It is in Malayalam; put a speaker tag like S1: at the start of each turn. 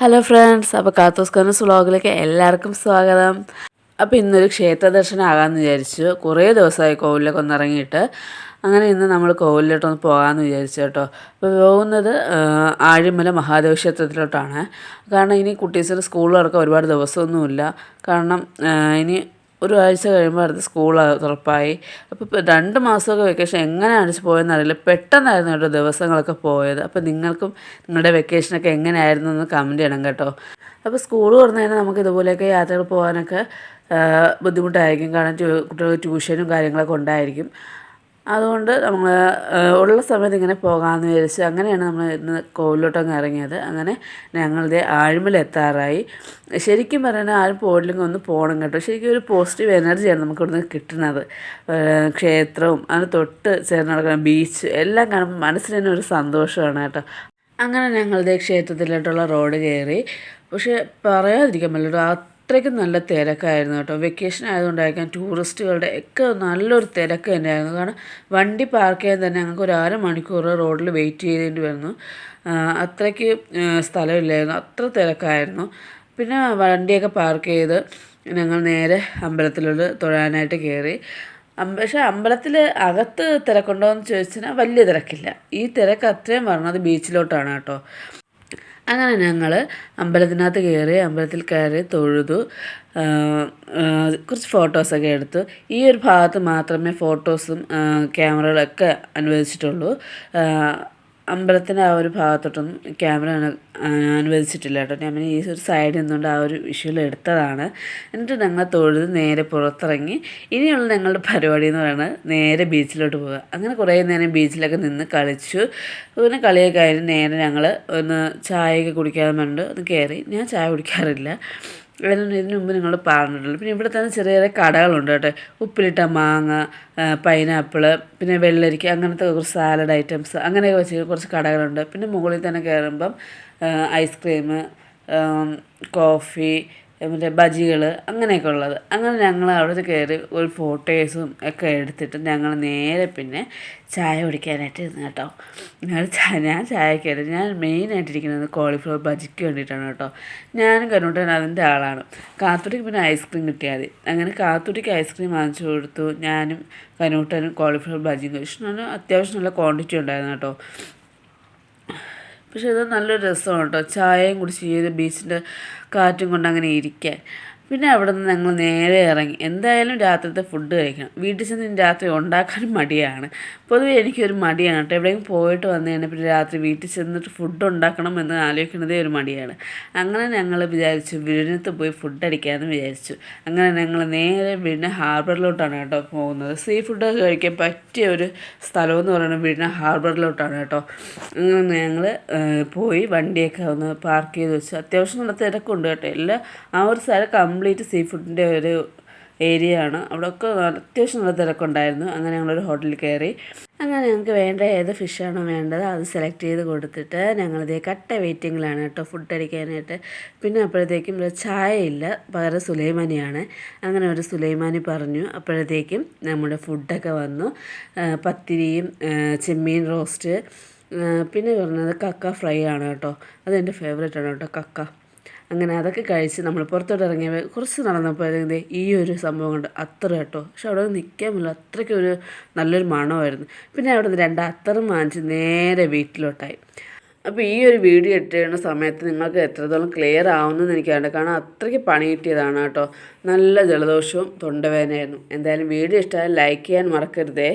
S1: ഹലോ ഫ്രണ്ട്സ് അപ്പോൾ കാത്തോസ്കറിന്റെ വ്ളോഗിലേക്ക് എല്ലാവർക്കും സ്വാഗതം. അപ്പോൾ ഇന്നൊരു ക്ഷേത്ര ദർശനമാകാമെന്ന് വിചാരിച്ചു. കുറേ ദിവസമായി കോവിലൊക്കെ ഒന്ന് ഇറങ്ങിയിട്ട് അങ്ങനെ ഇന്ന് നമ്മൾ കോവിലോട്ടൊന്ന് പോകാമെന്ന് വിചാരിച്ചു കേട്ടോ. അപ്പോൾ പോകുന്നത് ആഴിമല മഹാദേവ ക്ഷേത്രത്തിലോട്ടാണ്. കാരണം ഇനി കുട്ടീസിന് സ്കൂൾ തുറക്കാൻ ഒരുപാട് ദിവസമൊന്നുമില്ല. കാരണം ഇനി ഒരു ആഴ്ച കഴിയുമ്പോൾ അടുത്ത് സ്കൂൾ തുറപ്പായി. അപ്പോൾ രണ്ട് മാസമൊക്കെ വെക്കേഷൻ എങ്ങനെ അടിച്ച് പോയെന്നറിയില്ല പെട്ടെന്നായിരുന്നു കേട്ടോ ദിവസങ്ങളൊക്കെ പോയത്. അപ്പോൾ നിങ്ങൾക്കും നിങ്ങളുടെ വെക്കേഷനൊക്കെ എങ്ങനെയായിരുന്നു എന്ന് കമന്റ് ചെയ്യണം കേട്ടോ. അപ്പോൾ സ്കൂൾ തുറന്നു കഴിഞ്ഞാൽ നമുക്ക് ഇതുപോലെയൊക്കെ യാത്രകൾ പോകാനൊക്കെ ബുദ്ധിമുട്ടായിരിക്കും. കാരണം കുട്ടികൾ ട്യൂഷനും കാര്യങ്ങളൊക്കെ ഉണ്ടായിരിക്കും. അതുകൊണ്ട് നമ്മൾ ഉള്ള സമയത്ത് ഇങ്ങനെ പോകാമെന്ന് വിചാരിച്ച് അങ്ങനെയാണ് നമ്മൾ ഇന്ന് കോവിലോട്ടങ്ങ് ഇറങ്ങിയത്. അങ്ങനെ ഞങ്ങളുടെ ആഴിമല എത്താറായി. ശരിക്കും പറഞ്ഞാൽ ആരും പോയില്ലെങ്കിൽ ഒന്ന് പോകണം കേട്ടോ. ശരിക്കും ഒരു പോസിറ്റീവ് എനർജിയാണ് നമുക്ക് ഇവിടുന്ന് കിട്ടുന്നത്. ക്ഷേത്രവും അതിന് തൊട്ട് ചേർന്ന് നടക്കുന്ന ബീച്ച് എല്ലാം കാണുമ്പോൾ മനസ്സിന് തന്നെ ഒരു സന്തോഷമാണ് കേട്ടോ. അങ്ങനെ ഞങ്ങളുടെ ക്ഷേത്രത്തിലോട്ടുള്ള റോഡ് കയറി. പക്ഷേ പറയാതിരിക്കാൻ പറ്റില്ല അത്രയ്ക്കും നല്ല തിരക്കായിരുന്നു കേട്ടോ. വെക്കേഷൻ ആയതുകൊണ്ടായിരിക്കാം ടൂറിസ്റ്റുകളുടെ ഒക്കെ നല്ലൊരു തിരക്ക് തന്നെയായിരുന്നു. കാരണം വണ്ടി പാർക്ക് ചെയ്യാൻ തന്നെ ഞങ്ങൾക്ക് ഒരു അര മണിക്കൂർ റോഡിൽ വെയിറ്റ് ചെയ്തേണ്ടി വരുന്നു അത്രയ്ക്ക് സ്ഥലമില്ലായിരുന്നു. അത്ര തിരക്കായിരുന്നു. പിന്നെ വണ്ടിയൊക്കെ പാർക്ക് ചെയ്ത് ഞങ്ങൾ നേരെ അമ്പലത്തിലോട്ട് തൊഴാനായിട്ട് കയറി പക്ഷേ അമ്പലത്തിൽ അകത്ത് തിരക്കുണ്ടോ എന്ന് ചോദിച്ചാൽ വലിയ തിരക്കില്ല. ഈ തിരക്ക് അത്രയും പറഞ്ഞത് ബീച്ചിലോട്ടാണ് കേട്ടോ. അങ്ങനെ ഞങ്ങൾ അമ്പലത്തിനകത്ത് കയറി അമ്പലത്തിൽ കയറി തൊഴുതു. കുറച്ച് ഫോട്ടോസൊക്കെ എടുത്തു. ഈ ഒരു ഭാഗത്ത് മാത്രമേ ഫോട്ടോസും ക്യാമറകളൊക്കെ അനുവദിച്ചിട്ടുള്ളൂ. അമ്പലത്തിന്റെ ആ ഒരു ഭാഗത്തോട്ടൊന്നും ക്യാമറ അനുവദിച്ചിട്ടില്ല കേട്ടോ. ഞാൻ ഈ ഒരു സൈഡിൽ നിന്നുകൊണ്ട് ആ ഒരു വിഷ്വൽ എടുത്തതാണ്. എന്നിട്ട് ഞങ്ങൾ തൊഴുത് നേരെ പുറത്തിറങ്ങി. ഇനിയുള്ള ഞങ്ങളുടെ പരിപാടി എന്ന് പറയുന്നത് നേരെ ബീച്ചിലോട്ട് പോകുക അങ്ങനെ കുറേ നേരം ബീച്ചിലൊക്കെ നിന്ന് കളിച്ചു. പിന്നെ കളിയൊക്കെ കഴിഞ്ഞ് നേരെ ഞങ്ങൾ ഒന്ന് ചായയൊക്കെ കുടിക്കാൻ വേണ്ടി ഒന്ന് കയറി ഞാൻ ചായ കുടിക്കാറില്ല. അതിന് ഇതിനു മുമ്പ് നിങ്ങൾ പറഞ്ഞിട്ടുള്ളൂ. പിന്നെ ഇവിടെ തന്നെ ചെറിയ ചെറിയ കടകളുണ്ട് കേട്ടോ. ഉപ്പിലിട്ട മാങ്ങ പൈനാപ്പിൾ പിന്നെ വെള്ളരിക്ക അങ്ങനത്തെ കുറച്ച് സാലഡ് ഐറ്റംസ് അങ്ങനെയൊക്കെ വെച്ച് കുറച്ച് കടകളുണ്ട്. പിന്നെ മുകളിൽ തന്നെ കയറുമ്പം ഐസ്ക്രീം കോഫി മറ്റേ ബജികൾ അങ്ങനെയൊക്കെ ഉള്ളത്. അങ്ങനെ ഞങ്ങൾ അവിടെ കയറി ഒരു ഫോട്ടോസും ഒക്കെ എടുത്തിട്ട് ഞങ്ങൾ നേരെ പിന്നെ ചായ കുടിക്കാനായിട്ട് ഇരുന്നു കേട്ടോ. ഞങ്ങൾ ചായ ഞാൻ ചായക്കായിട്ട് ഞാൻ മെയിനായിട്ടിരിക്കുന്നത് കോളിഫ്ലവർ ബജിക്ക് വേണ്ടിയിട്ടാണ് കേട്ടോ. ഞാനും കരുണൂട്ടൻ അതിന്റെ ആളാണ്. കാത്തുട്ടിക്ക് പിന്നെ ഐസ്ക്രീം കിട്ടിയാൽ മതി. അങ്ങനെ കാത്തുട്ടിക്ക് ഐസ്ക്രീം വാങ്ങിച്ചു കൊടുത്തു. ഞാനും കനൂട്ടനും കോളിഫ്ലവർ ബജിയും കഴിച്ചു. അത്യാവശ്യം നല്ല ക്വാണ്ടിറ്റി ഉണ്ടായിരുന്നു കേട്ടോ. പക്ഷേ ഇത് നല്ലൊരു രസമാണ് കേട്ടോ. ചായയും കുടിച്ച് ചെയ്ത് ബീച്ചിന്റെ കാറ്റും കൊണ്ട് അങ്ങനെ ഇരിക്കാൻ. പിന്നെ അവിടെ നിന്ന് ഞങ്ങൾ നേരെ ഇറങ്ങി. എന്തായാലും രാത്രിത്തെ ഫുഡ് കഴിക്കണം. വീട്ടിൽ ചെന്ന് രാത്രി ഉണ്ടാക്കാൻ മടിയാണ്. പൊതുവെ എനിക്കൊരു മടിയാണ് കേട്ടോ. എവിടെയെങ്കിലും പോയിട്ട് വന്നു കഴിഞ്ഞാൽ പിന്നെ രാത്രി വീട്ടിൽ ചെന്നിട്ട് ഫുഡ് ഉണ്ടാക്കണം എന്ന് ആലോചിക്കുന്നതേ ഒരു മടിയാണ്. അങ്ങനെ ഞങ്ങൾ വിചാരിച്ചു വിഴിഞ്ഞത്ത് പോയി ഫുഡ് അടിക്കാമെന്ന് വിചാരിച്ചു. അങ്ങനെ ഞങ്ങൾ നേരെ വിഴിഞ്ഞ ഹാർബറിലോട്ടാണ് കേട്ടോ പോകുന്നത്. സീ ഫുഡൊക്കെ കഴിക്കാൻ പറ്റിയ ഒരു സ്ഥലമെന്ന് പറയുന്നത് വിഴിഞ്ഞ ഹാർബറിലോട്ടാണ് കേട്ടോ. അങ്ങനെ ഞങ്ങൾ പോയി വണ്ടിയൊക്കെ ഒന്ന് പാർക്ക് ചെയ്ത് വെച്ചു. അത്യാവശ്യം നല്ല തിരക്കുണ്ട് കേട്ടോ. എല്ലാ ആ ഒരു സ്ഥലം കംപ്ലീറ്റ് സീ ഫുഡിന്റെ ഒരു ഏരിയ ആണ് അവിടെയൊക്കെ അത്യാവശ്യം നല്ല തിരക്കുണ്ടായിരുന്നു. അങ്ങനെ ഞങ്ങളൊരു ഹോട്ടലിൽ കയറി. അങ്ങനെ ഞങ്ങൾക്ക് വേണ്ട ഏത് ഫിഷാണോ വേണ്ടത് അത് സെലക്ട് ചെയ്ത് കൊടുത്തിട്ട് ഞങ്ങളിതേ കട്ട വെയിറ്റിങ്ങിലാണ് കേട്ടോ ഫുഡ് അടിക്കാനായിട്ട്. പിന്നെ അപ്പോഴത്തേക്കും ചായ ഇല്ല പകരം സുലൈമാനിയാണ്. അങ്ങനെ ഒരു സുലൈമാനി പറഞ്ഞു. അപ്പോഴത്തേക്കും നമ്മുടെ ഫുഡൊക്കെ വന്നു. പത്തിരിയും ചെമ്മീൻ റോസ്റ്റ്. പിന്നെ പറഞ്ഞത് കക്ക ഫ്രൈ ആണ് കേട്ടോ. അതെന്റെ ഫേവറേറ്റ് ആണ് കേട്ടോ കക്ക. അങ്ങനെ അതൊക്കെ കഴിച്ച് നമ്മൾ പുറത്തോട്ട് ഇറങ്ങിയപ്പോൾ കുറച്ച് നടന്നപ്പോൾ ദേ ഈ ഒരു സംഭവം കൊണ്ട്. അത്ര കേട്ടോ. പക്ഷെ അവിടെ നിൽക്കാൻ പറ്റില്ല. അത്രയ്ക്ക് ഒരു നല്ലൊരു മണമായിരുന്നു. പിന്നെ അവിടെ നിന്ന് രണ്ട് അത്തറും വാങ്ങിച്ച് നേരെ വീട്ടിലോട്ടായി. അപ്പോൾ ഈ ഒരു വീഡിയോ ഇട്ട് ചെയ്യുന്ന സമയത്ത് നിങ്ങൾക്ക് എത്രത്തോളം ക്ലിയർ ആവുമെന്ന് എനിക്കറിയാം കാരണം അത്രയ്ക്ക് പണി കിട്ടിയതാണ് കേട്ടോ. നല്ല ജലദോഷവും തൊണ്ടവേദനയായിരുന്നു എന്തായാലും വീഡിയോ ഇഷ്ടമായാൽ ലൈക്ക് ചെയ്യാൻ മറക്കരുതേ.